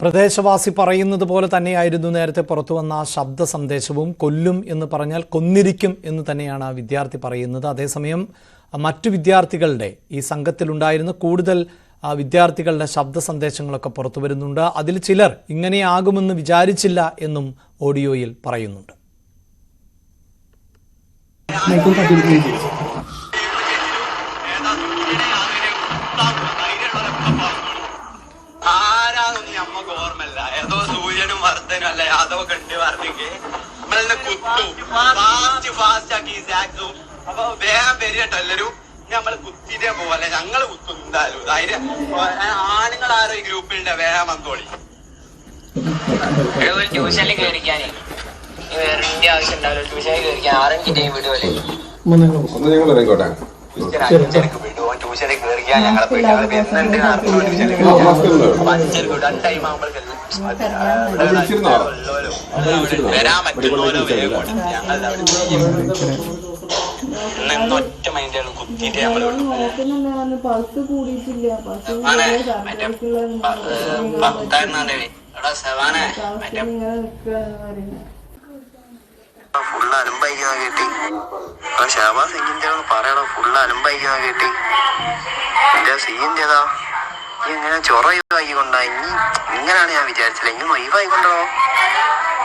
പ്രദേശവാസി പറയുന്നത് പോലെ തന്നെയായിരുന്നു നേരത്തെ പുറത്തു വന്ന ആ ശബ്ദ സന്ദേശവും കൊല്ലും എന്ന് പറഞ്ഞാൽ കൊന്നിരിക്കും എന്ന് തന്നെയാണ് ആ വിദ്യാർത്ഥി പറയുന്നത്. അതേസമയം മറ്റു വിദ്യാർത്ഥികളുടെ ഈ സംഘത്തിലുണ്ടായിരുന്ന കൂടുതൽ വിദ്യാർത്ഥികളുടെ ശബ്ദ സന്ദേശങ്ങളൊക്കെ പുറത്തു വരുന്നുണ്ട്. അതിൽ ചിലർ ഇങ്ങനെയാകുമെന്ന് വിചാരിച്ചില്ല എന്നും ഓഡിയോയിൽ പറയുന്നുണ്ട്. ഓർമ്മല്ല ഏതോ സൂര്യനും വർദ്ധനും അല്ല? യാദവ് കണ്ട് വർദ്ധിക്ക് നമ്മളെന്നെ കുത്തു. ഫാസ്റ്റ് ഫാസ്റ്റ് ആക്കി സാക്സു അപ്പൊ വേഗം വരികട്ടോ എല്ലാരും നമ്മൾ കുത്തിയിട്ടേ പോലെ ഞങ്ങൾ കുത്തും എന്തായാലും. ധൈര്യം. ആണുങ്ങൾ ആരോ ഈ ഗ്രൂപ്പിലുണ്ട് വേഗം വന്നോളി. ട്യൂഷനിൽ കയറിക്കാനേ വേറെ ആവശ്യം ഉണ്ടാവില്ല ട്യൂഷനിൽ കയറിക്കാൻ ആറഞ്ച് ടൈം വിടുമല്ലേ ഒന്ന് നിങ്ങൾ ഇറങ്ങിക്കോട്ടെ ട്യൂഷനിൽ കയറിക്കാൻ ഞങ്ങളെ ഞങ്ങൾ വരുന്നുണ്ട് അഞ്ചരക്ക് വിടും ടൈം ആകുമ്പോഴേക്കും അവിടെ വിളിച്ചിരുന്നോ? വരാൻ പറ്റുന്നോലോ വേഗം ഞങ്ങൾ ഒറ്റ മൈൻഡാണ് കുത്തിയിട്ട് എടാ സെവാനെ. മറ്റേ ഫുള്ള് അലമ്പായിരിക്കുന്ന കേട്ടി. ആ ഷാബാസ് എങ്കിന്റെ പറയണോ ഫുള്ള് അലമ്പായിരിക്കുന്ന കേട്ടി. എന്റെ സീൻ ഏതാ ഈ ഇങ്ങനെ ചൊറ ഒഴിവാക്കിക്കൊണ്ടാ ഇനി ഇങ്ങനെയാണ് ഞാൻ വിചാരിച്ചില്ല ഇനി ഒഴിവായിക്കൊണ്ടോ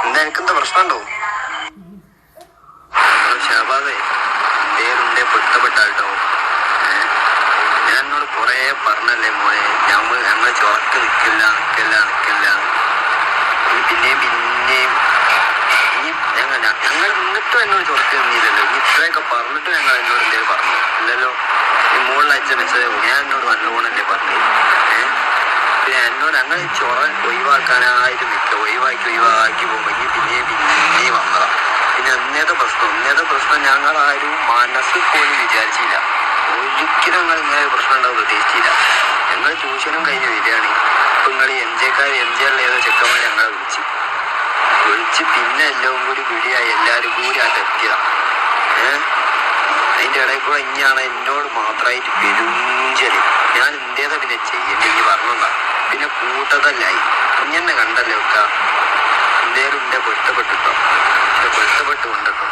എന്താ എനിക്കെന്താ പ്രശ്നമുണ്ടോ? ഷാബാസേ പേരുണ്ടേ പൊരുത്തപ്പെട്ടാട്ടോ. ഞാൻ എന്നോട് കൊറേ പറഞ്ഞല്ലേ മോനെ ഞമ്മ ഞങ്ങൾ ചൊറക്ക് നിൽക്കില്ല നിൽക്കില്ല നിൽക്കില്ല പിന്നെയും ഞങ്ങൾ എന്നിട്ടും എന്നോട് ചൊറക്ക് നിന്നില്ലല്ലോ ഇനി ഇത്രയൊക്കെ പറഞ്ഞിട്ട് ഞങ്ങൾ എന്നോട് എന്തേലും പറഞ്ഞു? ഇല്ലല്ലോ. ഈ മുകളിൽ അയച്ച മെസ്സേജ് ഞാൻ എന്നോട് നല്ലോണല്ലേ പറഞ്ഞു? ഏഹ് പിന്നെ എന്നോട് ഞങ്ങൾ ചൊറ ഒഴിവാക്കാനായിട്ട് നിൽക്കുക. ഒഴിവാക്കി ഒഴിവാക്കി പോകുമ്പോൾ ഇനി പിന്നെയും പിന്നെയും വന്നതാ. പിന്നെ അന്നേത്തെ പ്രശ്നം അന്നേത്തെ പ്രശ്നം ഞങ്ങൾ ആരും മനസ്സിൽ പോലും വിചാരിച്ചില്ല. ഒരിക്കലും ഞങ്ങൾ ഇങ്ങനെ ഒരു പ്രശ്നം ഉണ്ടാവും പ്രതീക്ഷിച്ചില്ല ഞങ്ങൾ ട്യൂഷനും കഴിഞ്ഞ് വരികയാണ്. ഇപ്പം നിങ്ങൾ എം ജെക്കാർ എം ജികളിൽ ഏതോ ചെക്കന്മാർ ഞങ്ങളെ വിളിച്ച്. വിളിച്ച് പിന്നെ എല്ലാം കൂടി വിളിയായി. എല്ലാവരും കൂടി അകത്തിയ. ഏഹ് അതിന്റെ ഇടയിൽ കൂടെ ഇനിയാണ് എന്നോട് മാത്രമായിട്ട് പെരുഞ്ചലി ഞാൻ എന്തേതാ പിന്നെ ചെയ്യേണ്ടി ഈ പറഞ്ഞതാ പിന്നെ കൂട്ടതല്ലായി ഇങ്ങനെ കണ്ടല്ലേ ഒക്കെ. എന്തേലും എന്റെ പൊരുത്തപ്പെട്ടിട്ടോ? പൊരുത്തപ്പെട്ട് കൊണ്ടിട്ടോ?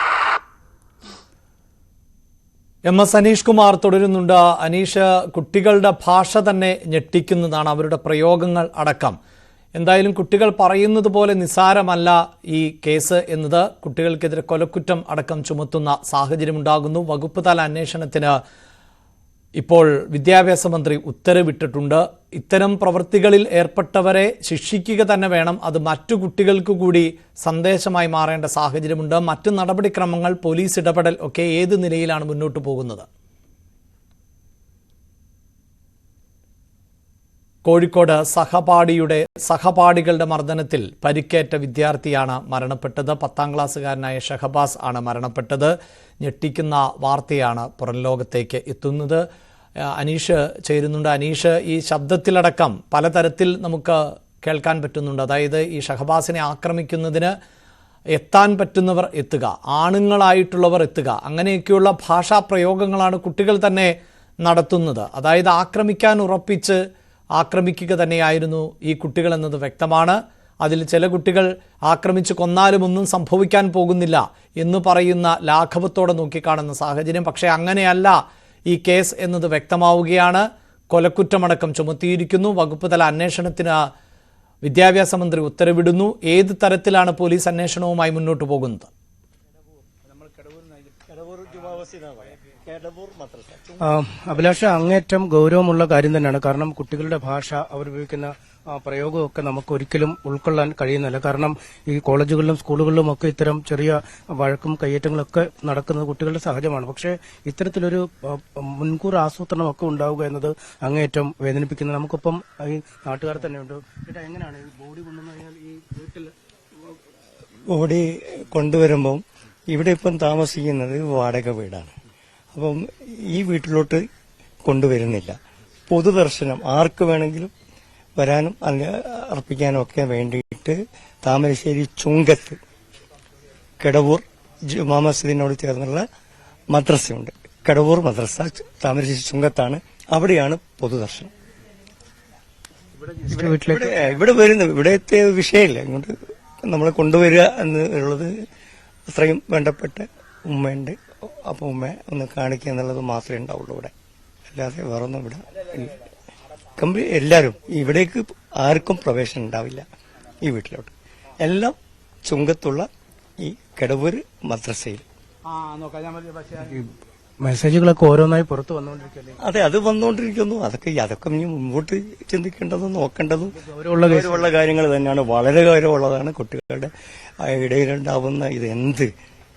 എം എസ് അനീഷ് കുമാർ തുടരുന്നുണ്ട്. അനീഷ് കുട്ടികളുടെ ഭാഷ തന്നെ ഞെട്ടിക്കുന്നതാണ് അവരുടെ പ്രയോഗങ്ങൾ അടക്കം. എന്തായാലും കുട്ടികൾ പറയുന്നത് പോലെ നിസ്സാരമല്ല ഈ കേസ് എന്നത്. കുട്ടികൾക്കെതിരെ കൊലക്കുറ്റം അടക്കം ചുമത്തുന്ന സാഹചര്യമുണ്ടാകുന്നു. വകുപ്പ് തല അന്വേഷണത്തിന് ഇപ്പോൾ വിദ്യാഭ്യാസ മന്ത്രി ഉത്തരവിട്ടിട്ടുണ്ട്. ഇത്തരം പ്രവൃത്തികളിൽ ഏർപ്പെട്ടവരെ ശിക്ഷിക്കുക തന്നെ വേണം. അത് മറ്റു കുട്ടികൾക്ക് കൂടി സന്ദേശമായി മാറേണ്ട സാഹചര്യമുണ്ട്. മറ്റു നടപടിക്രമങ്ങൾ പോലീസ് ഇടപെടൽ ഒക്കെ ഏത് നിലയിലാണ് മുന്നോട്ട് പോകുന്നത്? കോഴിക്കോട് സഹപാഠിയുടെ സഹപാഠികളുടെ മർദ്ദനത്തിൽ പരിക്കേറ്റ വിദ്യാർത്ഥിയാണ് മരണപ്പെട്ടത്. പത്താം ക്ലാസ്സുകാരനായ ഷഹബാസ് ആണ് മരണപ്പെട്ടത്. ഞെട്ടിക്കുന്ന വാർത്തയാണ് പുറം ലോകത്തേക്ക് എത്തുന്നത്. അനീഷ് ചേരുന്നുണ്ട്. അനീഷ് ഈ ശബ്ദത്തിലടക്കം പലതരത്തിൽ നമുക്ക് കേൾക്കാൻ പറ്റുന്നുണ്ട്. അതായത് ഈ ഷഹബാസിനെ ആക്രമിക്കുന്നതിന് എത്താൻ പറ്റുന്നവർ എത്തുക ആണുങ്ങളായിട്ടുള്ളവർ എത്തുക അങ്ങനെയൊക്കെയുള്ള ഭാഷാ പ്രയോഗങ്ങളാണ് കുട്ടികൾ തന്നെ നടത്തുന്നത്. അതായത് ആക്രമിക്കാൻ ഉറപ്പിച്ച് ആക്രമിക്കുക തന്നെയായിരുന്നു ഈ കുട്ടികൾ എന്നത് വ്യക്തമാണ്. അതിൽ ചില കുട്ടികൾ ആക്രമിച്ച് കൊന്നാലും ഒന്നും സംഭവിക്കാൻ പോകുന്നില്ല എന്ന് പറയുന്ന ലാഘവത്തോടെ നോക്കിക്കാണുന്ന സാഹചര്യം. പക്ഷേ അങ്ങനെയല്ല. ഈ കേസ് എന്നത് വ്യക്തമാവുകയാണ്. കൊലക്കുറ്റമടക്കം ചുമത്തിയിരിക്കുന്നു. വകുപ്പ് തല അന്വേഷണത്തിന് വിദ്യാഭ്യാസ മന്ത്രി ഉത്തരവിടുന്നു. ഏത് തരത്തിലാണ് പോലീസ് അന്വേഷണവുമായി മുന്നോട്ട് പോകുന്നത്? അഭിലാഷ അങ്ങേറ്റം ഗൗരവമുള്ള കാര്യം തന്നെയാണ്. കാരണം കുട്ടികളുടെ ഭാഷ അവർ ഉപയോഗിക്കുന്ന പ്രയോഗമൊക്കെ നമുക്ക് ഒരിക്കലും ഉൾക്കൊള്ളാൻ കഴിയുന്നില്ല. കാരണം ഈ കോളേജുകളിലും സ്കൂളുകളിലും ഒക്കെ ഇത്തരം ചെറിയ വഴക്കും കയ്യേറ്റങ്ങളൊക്കെ നടക്കുന്നത് കുട്ടികളുടെ സഹജമാണ്. പക്ഷേ ഇത്തരത്തിലൊരു മുൻകൂർ ആസൂത്രണമൊക്കെ ഉണ്ടാവുക എന്നത് അങ്ങേറ്റം വേദനിപ്പിക്കുന്നത് നമുക്കിപ്പം ഈ നാട്ടുകാർ തന്നെയുണ്ട്. ചേട്ടാ എങ്ങനെയാണ് ഈ ബോഡി കൊണ്ടുവന്നു കഴിഞ്ഞാൽ ഈ വീട്ടിൽ ബോഡി കൊണ്ടുവരുമ്പം ഇവിടെ ഇപ്പം താമസിക്കുന്നത് വാടക വീടാണ്. അപ്പം ഈ വീട്ടിലോട്ട് കൊണ്ടുവരുന്നില്ല. പൊതുദർശനം ആർക്ക് വേണമെങ്കിലും വരാനും അല്ല അർപ്പിക്കാനും ഒക്കെ വേണ്ടിയിട്ട് താമരശ്ശേരി ചുങ്കത്ത് കിടവൂർ ജുമാ മസ്ജിദിനോട് ചേർന്നുള്ള മദ്രസയുണ്ട്. കിടവൂർ മദ്രസ താമരശ്ശേരി ചുങ്കത്താണ്. അവിടെയാണ് പൊതുദർശനം. ഇവിടെ വരുന്നത് ഇവിടെ ഇവിടെ വരുന്നത് ഇവിടത്തെ വിഷയമില്ല. ഇങ്ങോട്ട് നമ്മളെ കൊണ്ടുവരിക എന്ന് ഉള്ളത് അത്രയും വേണ്ടപ്പെട്ട ഉമ്മയുണ്ട്. അപ്പൊ ഉമ്മയെ ഒന്ന് കാണിക്കുക എന്നുള്ളത് മാത്രമേ ഉണ്ടാവുള്ളൂ ഇവിടെ. അല്ലാതെ വേറൊന്നും ഇവിടെ കമ്പ്ലീറ്റ് കമ്പി എല്ലാവരും ഇവിടേക്ക് ആർക്കും പ്രവേശനം ഉണ്ടാവില്ല ഈ വീട്ടിലോട്ട്. എല്ലാം ചുങ്കത്തുള്ള ഈ കിടവൂർ മദ്രസയിൽ. ഈ മെസ്സേജുകളൊക്കെ ഓരോന്നായി പുറത്തു വന്നുകൊണ്ടിരിക്കുകയല്ലേ? അതെ അത് വന്നുകൊണ്ടിരിക്കുന്നു. അതൊക്കെ അതൊക്കെ ഇനി മുമ്പോട്ട് ചിന്തിക്കേണ്ടതും നോക്കേണ്ടതും. ഗൗരവമുള്ള കാര്യങ്ങൾ തന്നെയാണ്. വളരെ ഗൗരവമുള്ളതാണ് കുട്ടികളുടെ ഇടയിലുണ്ടാവുന്ന ഇത് എന്ത്?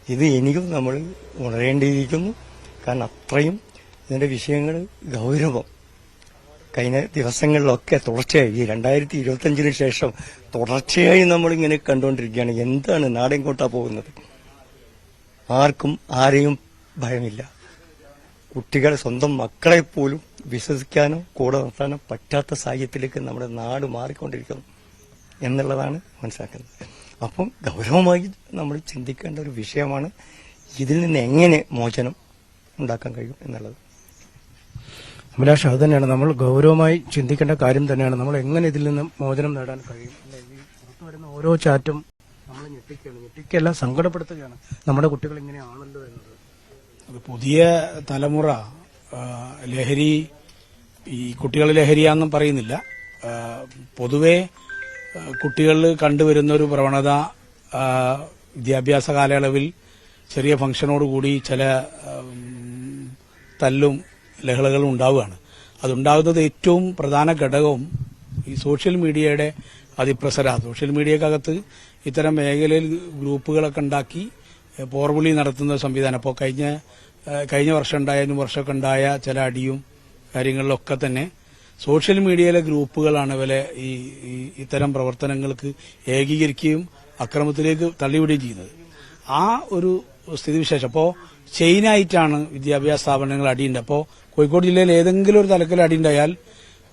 ഇത് ഇനിയും നമ്മൾ ഉണരേണ്ടിയിരിക്കുന്നു. കാരണം അത്രയും ഇതിന്റെ വിഷയങ്ങൾ ഗൗരവം. കഴിഞ്ഞ ദിവസങ്ങളിലൊക്കെ തുടർച്ചയായി ഈ രണ്ടായിരത്തി ഇരുപത്തിയഞ്ചിന് ശേഷം തുടർച്ചയായി നമ്മളിങ്ങനെ കണ്ടുകൊണ്ടിരിക്കുകയാണ്. എന്താണ് നാടെങ്കോട്ടാ പോകുന്നത്? ആർക്കും ആരെയും ഭയമില്ല. കുട്ടികളെ സ്വന്തം മക്കളെ പോലും വിശ്വസിക്കാനോ കൂടെ നിർത്താനോ പറ്റാത്ത സാഹചര്യത്തിലേക്ക് നമ്മുടെ നാട് മാറിക്കൊണ്ടിരിക്കുന്നു എന്നുള്ളതാണ് മനസ്സിലാക്കുന്നത്. അപ്പം ഗൗരവമായി നമ്മൾ ചിന്തിക്കേണ്ട ഒരു വിഷയമാണ് ഇതിൽ നിന്ന് എങ്ങനെ മോചനം ഉണ്ടാക്കാൻ കഴിയും എന്നുള്ളത്. അഭിലാഷ് അത് തന്നെയാണ്. നമ്മൾ ഗൗരവമായി ചിന്തിക്കേണ്ട കാര്യം തന്നെയാണ്. നമ്മൾ എങ്ങനെ ഇതിൽ നിന്ന് മോചനം നേടാൻ കഴിയും? പുറത്തു വരുന്ന ഓരോ ചാറ്റും നമ്മൾ ഞെട്ടിക്കുകയാണ്. ഞെട്ടിക്കല്ല സങ്കടപ്പെടുത്തുകയാണ്. നമ്മുടെ കുട്ടികൾ ഇങ്ങനെയാണല്ലോ എന്നത് അത് പുതിയ തലമുറ ലഹരി ഈ കുട്ടികൾ ലഹരിയാന്നും പറയുന്നില്ല. പൊതുവെ കുട്ടികളിൽ കണ്ടുവരുന്ന ഒരു പ്രവണത വിദ്യാഭ്യാസ കാലയളവിൽ ചെറിയ ഫംഗ്ഷനോടുകൂടി ചില തല്ലും ലഹളകളും ഉണ്ടാവുകയാണ്. അതുണ്ടാകുന്നത് ഏറ്റവും പ്രധാന ഘടകവും ഈ സോഷ്യൽ മീഡിയയുടെ അതിപ്രസര സോഷ്യൽ മീഡിയക്കകത്ത് ഇത്തരം മേഖലയിൽ ഗ്രൂപ്പുകളൊക്കെ ഉണ്ടാക്കി പോർവിളി നടത്തുന്ന സംവിധാനം. അപ്പോൾ കഴിഞ്ഞ കഴിഞ്ഞ വർഷം ഉണ്ടായ അതിന് വർഷമൊക്കെ ഉണ്ടായ ചില അടിയും കാര്യങ്ങളിലൊക്കെ തന്നെ സോഷ്യൽ മീഡിയയിലെ ഗ്രൂപ്പുകളാണ് ഇവരെ ഈ ഇത്തരം പ്രവർത്തനങ്ങൾക്ക് ഏകീകരിക്കുകയും അക്രമത്തിലേക്ക് തള്ളിവിടുകയും ചെയ്യുന്നത്. ആ ഒരു സ്ഥിതിവിശേഷം. അപ്പോൾ ചെയിനായിട്ടാണ് വിദ്യാഭ്യാസ സ്ഥാപനങ്ങൾ അടിയുണ്ട്. അപ്പോൾ കോഴിക്കോട് ജില്ലയിൽ ഏതെങ്കിലും ഒരു തലത്തിൽ അടിയുണ്ടായാൽ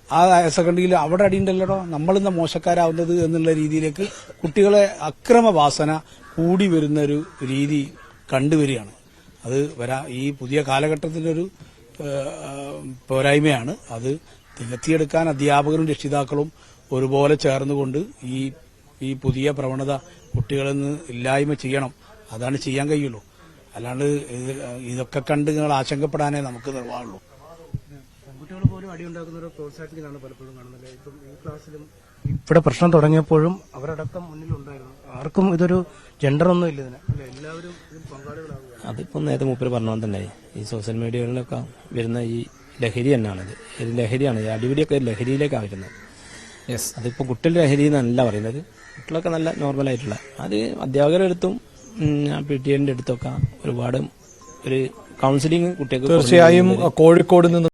ആ ഹയർ സെക്കൻഡറിയിൽ അവിടെ അടിയുണ്ടല്ലോ നമ്മളിന്ന് മോശക്കാരാവുന്നത് എന്നുള്ള രീതിയിലേക്ക് കുട്ടികളെ അക്രമ വാസന കൂടി വരുന്ന ഒരു രീതി കണ്ടുവരികയാണ്. അത് വരാ ഈ പുതിയ കാലഘട്ടത്തിലൊരു ഒരു പോരായ്മയാണ്. അത് തികത്തിയെടുക്കാൻ അധ്യാപകരും രക്ഷിതാക്കളും ഒരുപോലെ ചേർന്നുകൊണ്ട് ഈ ഈ പുതിയ പ്രവണത കുട്ടികളിൽ നിന്ന് ഇല്ലായ്മ ചെയ്യണം. അതാണ് ചെയ്യാൻ കഴിയുള്ളൂ. അല്ലാണ്ട് ഇതൊക്കെ കണ്ട് നിങ്ങൾ ആശങ്കപ്പെടാനേ നമുക്ക് നിർവാഹമുള്ളൂ പെൺകുട്ടികൾ പോലും അടിയുണ്ടാക്കുന്നവരെ പ്രോത്സാഹിപ്പിക്കുന്നതാണ് പലപ്പോഴും കാണുന്നത്. ഇപ്പം ഈ ക്ലാസ്സിലും ഇവിടെ പ്രശ്നം തുടങ്ങിയപ്പോഴും അവരടക്കം മുന്നിലുണ്ടായിരുന്നു. ആർക്കും ഇതൊരു ജെൻഡർ ഒന്നും ഇല്ല ഇതിന്. എല്ലാവരും ഇതിൽ പങ്കാളികളാവുക അതിപ്പോ നേരത്തെ മൂപ്പര് പറഞ്ഞ പോലെ തന്നെ. ഈ സോഷ്യൽ മീഡിയകളിലൊക്കെ വരുന്ന ഈ ലഹരി തന്നെയാണിത്. ഒരു ലഹരിയാണ്. ഈ അടിപിടിയൊക്കെ ലഹരിയിലേക്കാണ് വരുന്നത്. യെസ് അതിപ്പോൾ കുട്ടികൾ ലഹരി എന്നല്ല പറയുന്നത്. കുട്ടികളൊക്കെ നല്ല നോർമലായിട്ടുള്ള അത് അധ്യാപകരുടെ അടുത്തും പി ടി എന്റെ അടുത്തൊക്കെ ഒരുപാട് ഒരു കൗൺസിലിംഗ് കുട്ടികൾക്ക് തീർച്ചയായും കോഴിക്കോട് നിന്ന്